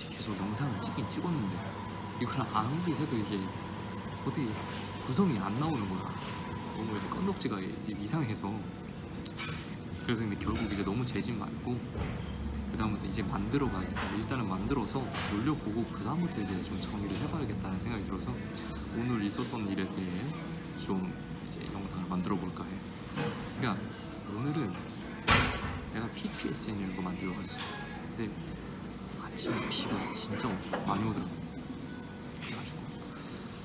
이제 계속 영상을 찍긴 찍었는데 이걸 아무리 해도 이게 어떻게 구성이 안 나오는 거야. 너무 이제 건덕지가 이제 이상해서 그래서 근데 결국 이제 너무 재진 말고 그 다음부터 이제 만들어 가야겠다. 일단은 만들어서 올려보고 그 다음부터 이제 좀 정리를 해봐야겠다는 생각이 들어서 오늘 있었던 일에 대해 좀 이제 영상을 만들어 볼까 해. 그러니까 오늘은 내가 PPSN이라는 거 만들어 갔어. 근데 아침에 비가 진짜 많이 오더라고. 그래가지고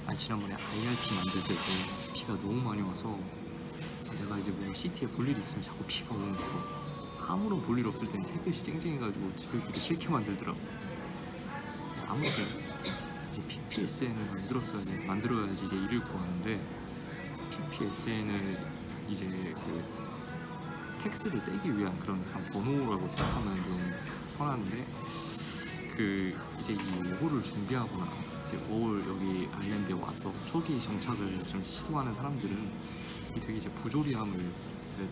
아니 지난번에 IRP 만들 때도 비가 너무 많이 와서 내가 이제 뭐 시티에 볼일 있으면 자꾸 비가 오는 거고 아무런 볼 일 없을 때는 새벽이 쨍쨍해가지고 집에 그렇게 싫게 만들더라고. 아무튼 이제 PPSN을 만들었어야 만들어야지 이제 일을 구하는데 PPSN을 이제 그 텍스를 떼기 위한 그런 번호라고 생각하면 좀 편한데 그 이제 이 5호를 준비하거나 이제 5월 여기 아일랜드에 와서 초기 정착을 좀 시도하는 사람들은 되게 이제 부조리함을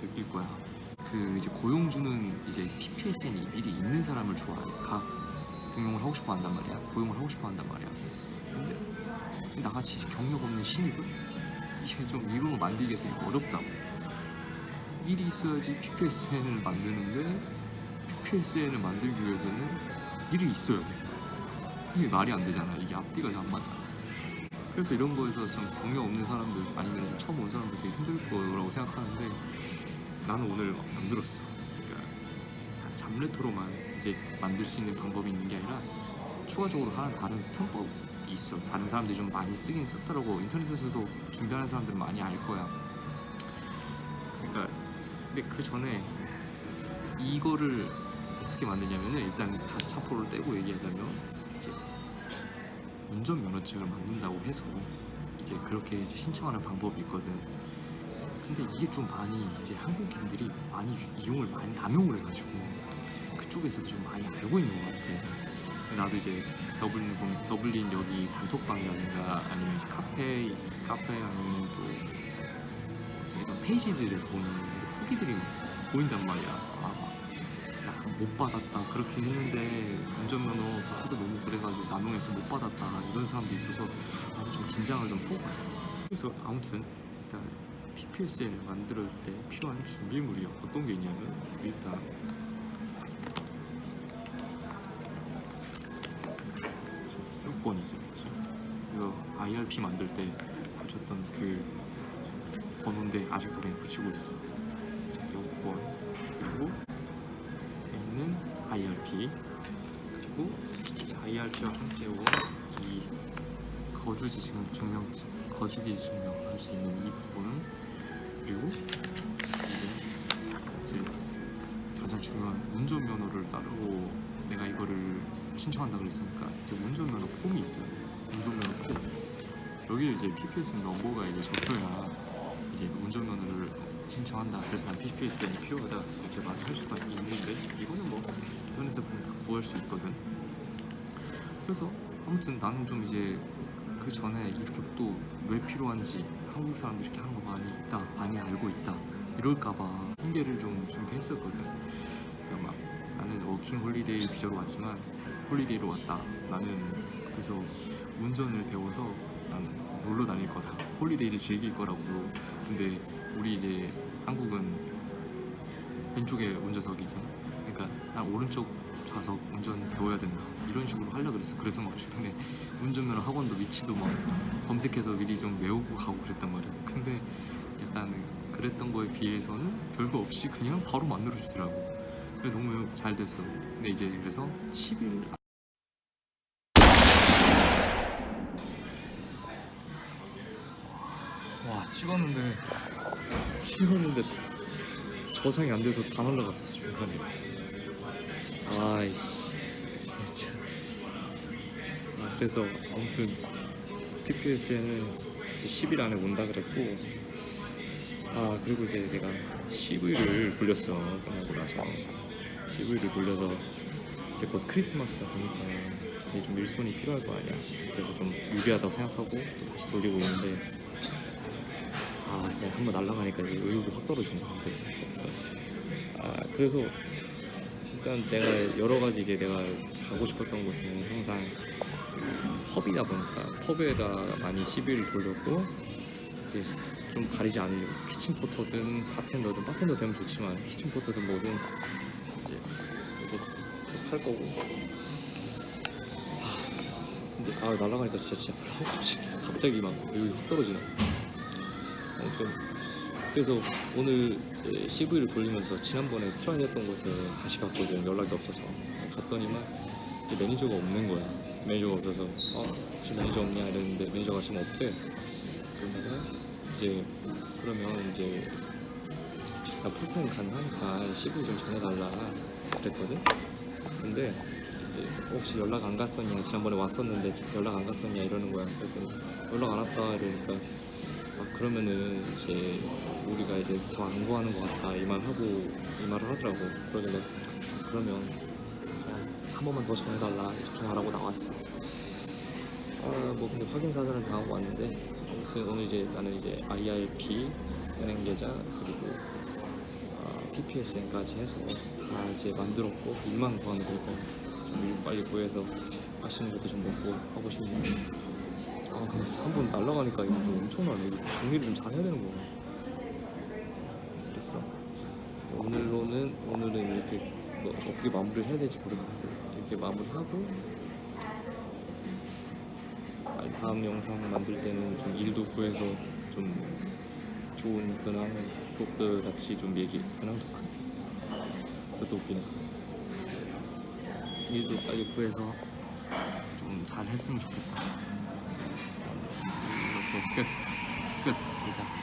느낄 거야. 그 이제 고용주는 이제 PPSN이 미리 있는 사람을. 가 등용을 하고 싶어 한단 말이야. 고용을 하고 싶어 한단 말이야. 근데 나같이 경력 없는 신입은 이게 좀 이론을 만들기 되게 어렵다고. 일이 있어야지 PPSN을 만드는데 PPSN을 만들기 위해서는 일이 있어야 돼. 이게 말이 안 되잖아. 이게 앞뒤가 안 맞잖아. 그래서 이런 거에서 좀 경력 없는 사람들 아니면 좀 처음 온 사람들 되게 힘들 거라고 생각하는데 나는 오늘 막 만들었어. 그러니까 다 잡레토로만 이제 만들 수 있는 방법이 있는 게 아니라 추가적으로 하는 다른 편법이 있어. 다른 사람들이 좀 많이 쓰긴 썼더라고. 인터넷에서도 준비하는 사람들은 많이 알 거야. 그러니까 근데 그 전에 이거를 어떻게 만드냐면은 일단 가차포를 떼고 얘기하자면 이제 운전면허증을 만든다고 해서 이제 그렇게 이제 신청하는 방법이 있거든. 근데 이게 좀 많이 이제 한국인들이 많이 이용을 많이 남용을 해가지고 그쪽에서도 좀 많이 알고 있는 것 같아. 나도 이제 더블린 더블린 여기 단톡방이라든가 아니면 이제 카페 카페 아니면 또 이런 페이지들에서 보는 후기들이 보인단 말이야. 아, 못 받았다 그렇게 했는데 운전면허 하도 너무 그래가지고 남용해서 못 받았다 이런 사람도 있어서 나도 좀 긴장을 좀 갔어. 그래서 아무튼 일단 PPSN을 만들 때 필요한 준비물이 어떤 게 있냐면 일단 요건 있었지. 이거 IRP 만들 때 붙였던 그 번호인데 아직도 그냥 붙이고 있어. IRP 그리고 IRP와 함께 온이 거주지 증- 증명 거주기 증명할 수 있는 이 부분은 그리고 이제, 이제 가장 중요한 운전면허를 따르고 내가 이거를 신청한다 그랬으니까 이제 운전면허 폼이 있어요. 운전면허 폼. 여기 이제 PPS 넘버가 이제 적혀야 이제 운전면허를 신청한다. 그래서 난 PPSN이 필요하다 이렇게 말을 할 수가 있는데 이거는 뭐 인터넷에 보면 다 구할 수 있거든. 그래서 아무튼 나는 좀 이제 그 전에 이렇게 또 왜 필요한지 한국 사람들이 이렇게 하는 거 많이 있다, 많이 알고 있다 이럴까봐 핑계를 좀 준비했었거든. 그러니까 막 나는 워킹 홀리데이 비자로 왔지만 홀리데이로 왔다. 나는 그래서 운전을 배워서 난 놀러 다닐 거다. 홀리데이를 즐길 거라고. 근데 우리 이제 한국은 왼쪽에 운전석이잖아. 그러니까 난 오른쪽 좌석 운전 배워야 된다. 이런 식으로 하려고 그랬어. 그래서 막 주변에 운전면허 학원도 위치도 막 검색해서 미리 좀 외우고 가고 그랬단 말이야. 근데 약간 그랬던 거에 비해서는 별거 없이 그냥 바로 만들어 주더라고. 그래 너무 잘 됐어. 근데 이제 그래서 10일 와 찍었는데 찍었는데 저장이 안 돼서 다 날라갔어 중간에. 아이 진짜. 아, 그래서 아무튼 TPS에는 10일 안에 온다 그랬고 아 그리고 이제 내가 CV를 돌렸어 끝나고 나서 CV를 돌려서 이제 곧 크리스마스다 보니까 좀 일손이 필요할 거 아니야 그래서 좀 유리하다고 생각하고 또 다시 돌리고 있는데 아 이제 한번 날라가니까 이제 의욕이 확 떨어진다 아 그래서 일단 내가 여러 가지 이제 내가 가고 싶었던 곳은 항상 펍이다 보니까 펍에다 많이 시비를 돌렸고 좀 가리지 않으려고 키친 포터든 바텐더든 바텐더 되면 좋지만 키친 포터든 뭐든 이제 할 거고. 아, 근데 아 날아가니까 진짜 진짜 갑자기, 갑자기 막 여기 확 떨어지네 그래서 오늘 CV를 돌리면서 지난번에 트라이 했던 곳에 다시 갔거든 연락이 없어서 갔더니만 매니저가 없는 거야. 매니저가 없어서 어 지금 매니저 없냐? 이랬는데 매니저가 지금 없대. 그러다가 이제 그러면 이제 나 풀타임 가능하니까 CV 좀 전해달라 그랬거든. 근데 이제 혹시 연락 안 갔었냐? 지난번에 왔었는데 연락 안 갔었냐? 이러는 거야. 그랬더니 연락 안 왔다 이러니까 아 그러면은 이제 우리가 이제 더 안 구하는 것 같다 이 말 하고 이 말을 하더라고. 그러길래 그러면 한 번만 더 전해달라 이렇게 말하고 나왔어. 아뭐 근데 확인 사전을 다 하고 왔는데 아무튼 오늘 이제 나는 이제 IRP 은행 계좌 그리고 아, PPSN까지 해서 다 이제 만들었고 일만 구하면 될 거야 좀일 빨리 구해서 맛있는 것도 좀 먹고 하고 싶네 아 근데 한번 날라가니까 이거 좀 엄청나네. 이거 정리를 좀 잘 해야 되는 거야 그랬어. 오늘로는 오늘은 이렇게 뭐 어떻게 마무리를 해야 될지 모르겠는데 이렇게 마무리하고 아, 다음 영상 만들 때는 좀 일도 구해서 좀 좋은 근황 토크 같이 좀 얘기 근황 토크? 그것도 웃기네. 일도 빨리 구해서 좀 잘 했으면 좋겠다 끝 끝. 일단